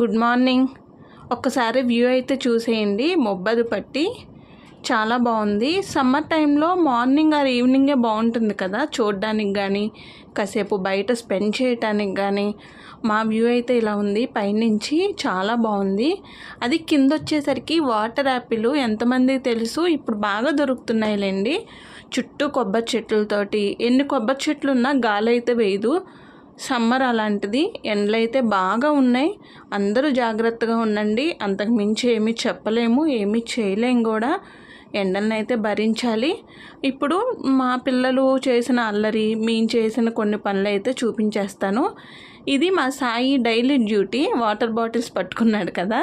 Good morning. ఒక్కసారి view అయితే చూసేయండి. మొబ్బది పట్టి చాలా బాగుంది. సమ్మర్ టైంలో మార్నింగ్ ఆర్ ఈవినింగే బాగుంటుంది కదా చూడడానికి కానీ కాసేపు బయట స్పెండ్ చేయటానికి కానీ మా వ్యూ అయితే ఇలా ఉంది. పైనుంచి చాలా బాగుంది. అది కింద వచ్చేసరికి వాటర్ యాపిల్ ఎంతమంది తెలుసు? ఇప్పుడు బాగా దొరుకుతున్నాయిలేండి. చుట్టూ కొబ్బరి చెట్లతోటి ఎన్ని కొబ్బరి చెట్లు ఉన్నా గాలి అయితే వేయదు. సమ్మర్ అలాంటిది. ఎండలు అయితే బాగా ఉన్నాయి. అందరూ జాగ్రత్తగా ఉండండి. అంతకు మించి ఏమీ చెప్పలేము ఏమీ చేయలేము కూడా. ఎండలను అయితే భరించాలి. ఇప్పుడు మా పిల్లలు చేసిన అల్లరి మేము చేసిన కొన్ని పనులు అయితే చూపించేస్తాను. ఇది మా Sai daily duty. Water bottles పట్టుకున్నాడు కదా.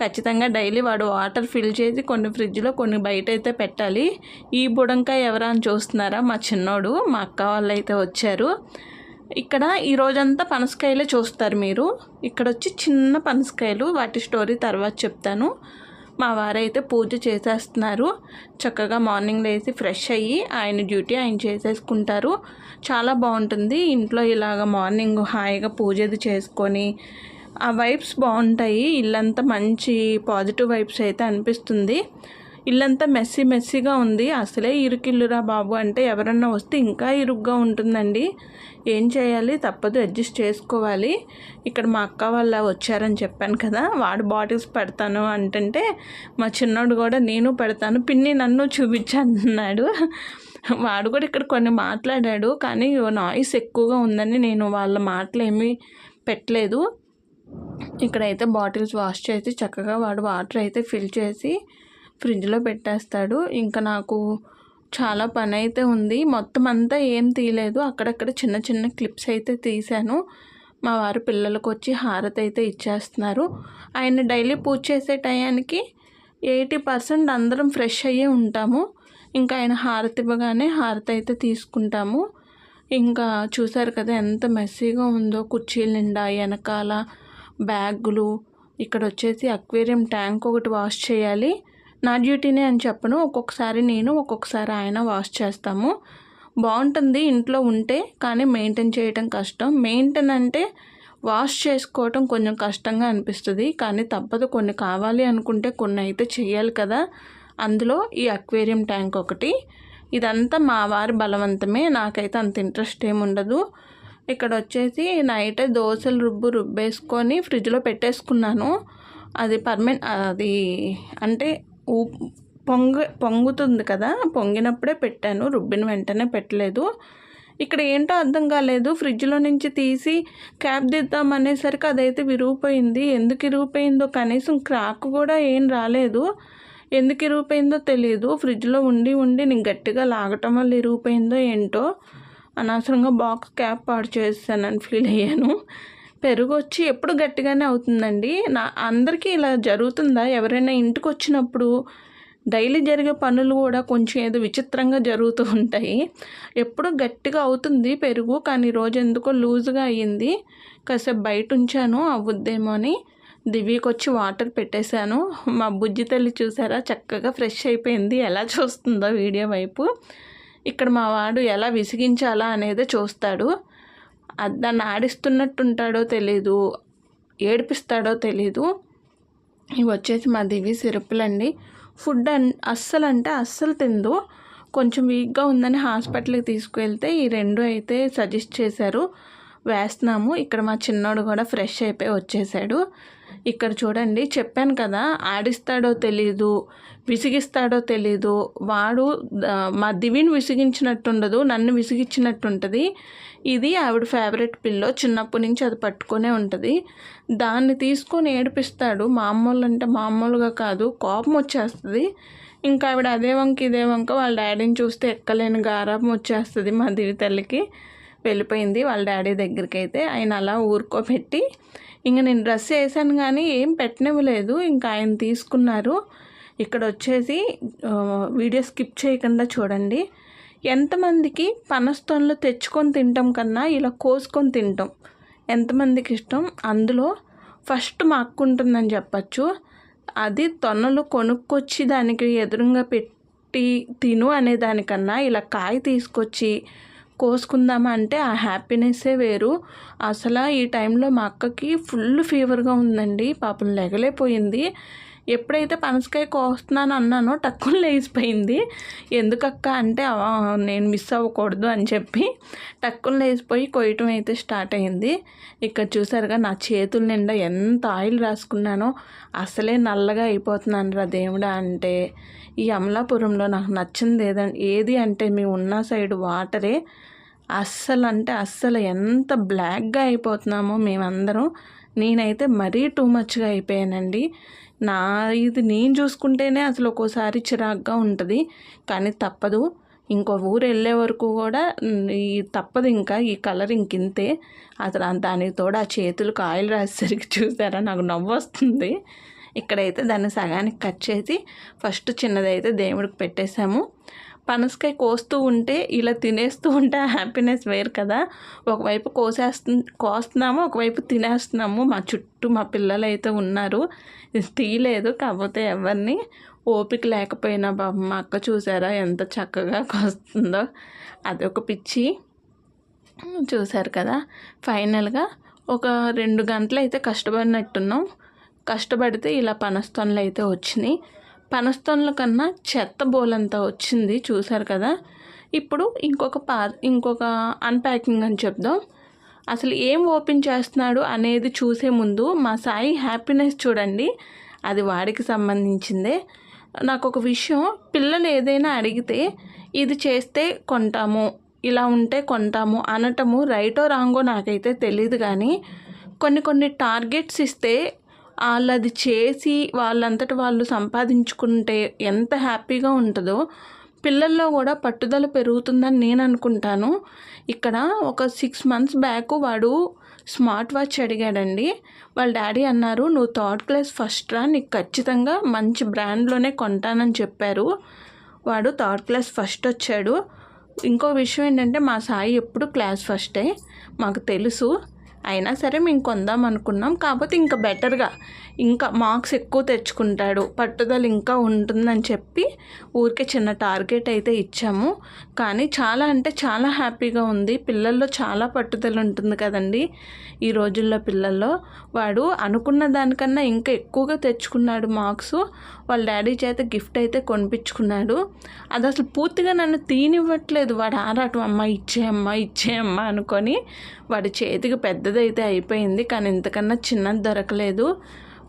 ఖచ్చితంగా డైలీ వాడు వాటర్ ఫిల్ చేసి కొన్ని ఫ్రిడ్జ్లో కొన్ని బయట అయితే పెట్టాలి. ఈ బుడంకాయ ఎవరా అని చూస్తున్నారా? మా చిన్నోడు మా అక్క వాళ్ళు అయితే వచ్చారు. ఇక్కడ ఈ రోజంతా పనసకాయలే చూస్తారు మీరు. ఇక్కడ వచ్చి చిన్న పనసకాయలు వాటి స్టోరీ తర్వాత చెప్తాను. మా వారైతే పూజ చేసేస్తున్నారు. చక్కగా మార్నింగ్ లేచి ఫ్రెష్ అయ్యి ఆయన డ్యూటీ ఆయన చేసేసుకుంటారు. చాలా బాగుంటుంది. ఇంట్లో ఇలాగ మార్నింగ్ హాయిగా పూజది చేసుకొని ఆ వైబ్స్ బాగుంటాయి. ఇల్లంతా మంచి పాజిటివ్ వైబ్స్ అయితే అనిపిస్తుంది. ఇల్లంతా మెస్సీ మెస్సీగా ఉంది. అసలే ఇరుకిల్లురా బాబు అంటే ఎవరన్నా వస్తే ఇంకా ఇరుగ్గా ఉంటుందండి. ఏం చేయాలి? తప్పదు అడ్జస్ట్ చేసుకోవాలి. ఇక్కడ మా అక్క వాళ్ళ వచ్చారని చెప్పాను కదా వాడు బాటిల్స్ పెడతాను అంటుంటే మా చిన్నోడు కూడా నేను పెడతాను. పిన్ని నన్ను చూపించన్నాడు. వాడు కూడా ఇక్కడ కొన్ని మాట్లాడాడు కానీ నాయిస్ ఎక్కువగా ఉందని నేను వాళ్ళ మాటలు ఏమీ పెట్టలేదు. ఇక్కడైతే బాటిల్స్ వాష్ చేసి చక్కగా వాడు వాటర్ అయితే ఫిల్ చేసి ఫ్రిడ్జ్లో పెట్టేస్తాడు. ఇంకా నాకు చాలా పని అయితే ఉంది. మొత్తం అంతా ఏం తీయలేదు. అక్కడక్కడ చిన్న చిన్న క్లిప్స్ అయితే తీశాను. మా వారు పిల్లలకు వచ్చి హారతి అయితే ఇచ్చేస్తున్నారు. ఆయన డైలీ పూజ చేసే టయానికి ఎయిటీ పర్సెంట్ అందరం ఫ్రెష్ అయ్యే ఉంటాము. ఇంకా ఆయన హారతి ఇవ్వగానే హారతి అయితే తీసుకుంటాము. ఇంకా చూసారు కదా ఎంత మెస్సీగా ఉందో కుర్చీలు నిండా వెనకాల బ్యాగులు. ఇక్కడ వచ్చేసి అక్వేరియం ట్యాంక్ ఒకటి వాష్ చేయాలి. నా డ్యూటీనే అని చెప్పను. ఒక్కొక్కసారి నేను ఒక్కొక్కసారి ఆయన వాష్ చేస్తాము. బాగుంటుంది ఇంట్లో ఉంటే కానీ మెయింటైన్ చేయటం కష్టం. మెయింటైన్ అంటే వాష్ చేసుకోవటం కొంచెం కష్టంగా అనిపిస్తుంది కానీ తప్పదు. కొన్ని కావాలి అనుకుంటే కొన్ని అయితే చేయాలి కదా. అందులో ఈ అక్వేరియం ట్యాంక్ ఒకటి. ఇదంతా మా వారి బలవంతమే. నాకైతే అంత ఇంట్రెస్ట్ ఏమి ఉండదు. ఇక్కడ వచ్చేసి నైట్ దోశలు రుబ్బు రుబ్బేసుకొని ఫ్రిడ్జ్లో పెట్టేసుకున్నాను. అది పర్మనెంట్ అది అంటే పొంగ పొంగుతుంది కదా. పొంగినప్పుడే పెట్టాను. రుబ్బిన వెంటనే పెట్టలేదు. ఇక్కడ ఏంటో అర్థం కాలేదు. ఫ్రిడ్జ్లో నుంచి తీసి క్యాప్ దిద్దాం అనేసరికి అదైతే విరిగిపోయింది. ఎందుకు విరిగిపోయిందో కనీసం క్రాక్ కూడా ఏం రాలేదు. ఎందుకు ఇరిగిపోయిందో తెలియదు ఫ్రిడ్జ్లో ఉండి ఉండి నేను గట్టిగా లాగటం వల్ల ఇరిగిపోయిందో ఏంటో అనవసరంగా బాక్స్ క్యాప్ పాడు చేస్తానని ఫీల్ అయ్యాను. పెరుగు వచ్చి ఎప్పుడు గట్టిగానే అవుతుందండి. నా అందరికీ ఇలా జరుగుతుందా? ఎవరైనా ఇంటికి వచ్చినప్పుడు డైలీ జరిగే పనులు కూడా కొంచెం ఏదో విచిత్రంగా జరుగుతూ ఉంటాయి. ఎప్పుడు గట్టిగా అవుతుంది పెరుగు కానీ రోజు ఎందుకో లూజ్గా అయ్యింది. కాసేపు బయట ఉంచాను అవ్వద్దేమో అని దివ్యకి వచ్చి వాటర్ పెట్టేశాను. మా బుజ్జి తల్లి చూసారా? చక్కగా ఫ్రెష్ అయిపోయింది. ఎలా చూస్తుందో వీడియో వైపు. ఇక్కడ మా వాడు ఎలా విసిగించాలా అనేది చూస్తాడు. దాన్ని ఆడిస్తున్నట్టు ఉంటాడో తెలీదు ఏడిపిస్తాడో తెలీదు. ఇవి వచ్చేసి మా దివి సిరపులండి. ఫుడ్ అన్ అస్సలు అంటే అస్సలు తిందు. కొంచెం వీక్గా ఉందని హాస్పిటల్కి తీసుకువెళ్తే ఈ రెండు అయితే సజెస్ట్ చేశారు. వేస్తున్నాము. ఇక్కడ మా చిన్నోడు కూడా ఫ్రెష్ అయిపోయి వచ్చేసాడు. ఇక్కడ చూడండి చెప్పాను కదా ఆడిస్తాడో తెలీదు విసిగిస్తాడో తెలీదు. వాడు మా దివిని విసిగించినట్టుండదు నన్ను విసిగించినట్టుంటుంది. ఇది ఆవిడ ఫేవరెట్ పిల్లో చిన్నప్పటి నుంచి అది పట్టుకొనే ఉంటుంది. దాన్ని తీసుకొని ఏడిపిస్తాడు. మామూలు అంటే మామూలుగా కాదు కోపం వచ్చేస్తుంది. ఇంకా ఆవిడ అదే వంక ఇదే వంక వాళ్ళ డాడీని చూస్తే ఎక్కలేని గారాపం వచ్చేస్తుంది మా దివి తల్లికి. వెళ్ళిపోయింది వాళ్ళ డాడీ దగ్గరికి అయితే ఆయన అలా ఊరుకోబెట్టి ఇంక నేను డ్రెస్ వేసాను కానీ ఏం పెట్టనివ్వలేదు ఇంకా ఆయన తీసుకున్నారు. ఇక్కడ వచ్చేసి వీడియో స్కిప్ చేయకుండా చూడండి. ఎంతమందికి పనస్తోన్లు తెచ్చుకొని తింటాం కన్నా ఇలా కోసుకొని తింటాం. ఎంతమందికి ఇష్టం? అందులో ఫస్ట్ మా అక్క ఉంటుందని చెప్పచ్చు. అది తొన్నలు కొనుక్కొచ్చి దానికి ఎదురుగా పెట్టి తిను అనే దానికన్నా ఇలా కాయ తీసుకొచ్చి కోసుకుందామా అంటే ఆ హ్యాపీనెస్సే వేరు. అసలు ఈ టైంలో మా అక్కకి ఫుల్ ఫీవర్గా ఉందండి. పాపం లెగలేపోయింది. ఎప్పుడైతే పనసకాయ కోస్తున్నాను అన్నానో టక్కున లేచిపోయింది. ఎందుకక్క అంటే నేను మిస్ అవ్వకూడదు అని చెప్పి టక్కున లేచిపోయి కొయ్యటం అయితే స్టార్ట్ అయింది. ఇక్కడ చూసారుగా నా చేతుల నిండా ఎంత ఆయిల్ రాసుకున్నానో అసలే నల్లగా అయిపోతున్నాను రా దేవుడా అంటే. ఈ అమలాపురంలో నాకు నచ్చింది ఏదంటే ఏది అంటే మేము ఉన్న సైడ్ వాటరే. అస్సలు అంటే అస్సలు ఎంత బ్లాక్గా అయిపోతున్నామో మేమందరం. నేనైతే మరీ టూ మచ్గా అయిపోయానండి. నా ఇది నేను చూసుకుంటేనే అసలు ఒక్కోసారి చిరాగ్గా ఉంటుంది. కానీ తప్పదు. ఇంకో ఊరు వెళ్ళే వరకు కూడా ఈ తప్పదు ఇంకా. ఈ కలర్ ఇంకింతే అసలు దానికి తోడు ఆ చేతులకు ఆయిల్ రాసేసరికి చూసారా? నాకు నవ్వు వస్తుంది. ఇక్కడైతే దాన్ని సగానికి కట్ చేసి ఫస్ట్ చిన్నదైతే దేవుడికి పెట్టేశాము. పనసకాయ కోస్తూ ఉంటే ఇలా తినేస్తూ ఉంటే హ్యాపీనెస్ వేరు కదా. ఒకవైపు కోసేస్తు కోస్తున్నాము ఒకవైపు తినేస్తున్నాము. మా చుట్టూ మా పిల్లలు అయితే ఉన్నారు తీయలేదు కాకపోతే ఎవరిని ఓపిక లేకపోయినా బాబు మా అక్క చూసారా ఎంత చక్కగా కోస్తుందో. అదొక పిచ్చి. చూశారు కదా. ఫైనల్గా ఒక రెండు గంటలు అయితే కష్టపడినట్టున్నాం. కష్టపడితే ఇలా పనస్తోనలు అయితే వచ్చినాయి. పనస్తోన్ల కన్నా చెత్త బోలంతా వచ్చింది చూశారు కదా? ఇప్పుడు ఇంకొక పా ఇంకొక అన్ప్యాకింగ్ అని చెప్దాం. అసలు ఏం ఓపెన్ చేస్తున్నాడు అనేది చూసే ముందు మా సాయి హ్యాపీనెస్ చూడండి. అది వాడికి సంబంధించిందే. నాకు ఒక విషయం పిల్లలు ఏదైనా అడిగితే ఇది చేస్తే కొంటాము ఇలా ఉంటే కొంటాము అనటము రైటో రాంగో నాకైతే తెలియదు కానీ కొన్ని కొన్ని టార్గెట్స్ ఇస్తే వాళ్ళు అది చేసి వాళ్ళంతట వాళ్ళు సంపాదించుకుంటే ఎంత హ్యాపీగా ఉంటుందో పిల్లల్లో కూడా పట్టుదల పెరుగుతుందని నేను అనుకుంటాను. ఇక్కడ ఒక సిక్స్ మంత్స్ బ్యాక్ వాడు స్మార్ట్ వాచ్ అడిగాడండి. వాళ్ళ డాడీ అన్నారు నువ్వు థర్డ్ క్లాస్ ఫస్ట్ రా నీకు ఖచ్చితంగా మంచి బ్రాండ్లోనే కొంటానని చెప్పారు. వాడు థర్డ్ క్లాస్ ఫస్ట్ వచ్చాడు. ఇంకో విషయం ఏంటంటే మా సాయి ఎప్పుడు క్లాస్ ఫస్టే మాకు తెలుసు. అయినా సరే మేము కొందాం అనుకున్నాం. కాకపోతే ఇంకా బెటర్గా ఇంకా మార్క్స్ ఎక్కువ తెచ్చుకుంటాడు. పట్టుదల ఇంకా ఉంటుందని చెప్పి ఊరికే చిన్న టార్గెట్ అయితే ఇచ్చాము. కానీ చాలా అంటే చాలా హ్యాపీగా ఉంది. పిల్లల్లో చాలా పట్టుదల ఉంటుంది కదండి ఈ రోజుల్లో పిల్లల్లో. వాడు అనుకున్న దానికన్నా ఇంకా ఎక్కువగా తెచ్చుకున్నాడు మార్క్స్ వాళ్ళ డాడీ చేత గిఫ్ట్ అయితే కొనిపించుకున్నాడు. అది అసలు పూర్తిగా నన్ను తీనివ్వట్లేదు. వాడు ఆరాటం అమ్మ ఇచ్చేయమ్మ ఇచ్చేయమ్మ అనుకొని వాడి చేతికి పెద్ద పెద్దదైతే అయిపోయింది కానీ ఇంతకన్నా చిన్నది దొరకలేదు.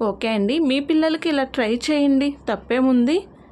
ఓకే అండి మీ పిల్లలకి ఇలా ట్రై చేయండి తప్పేముంది?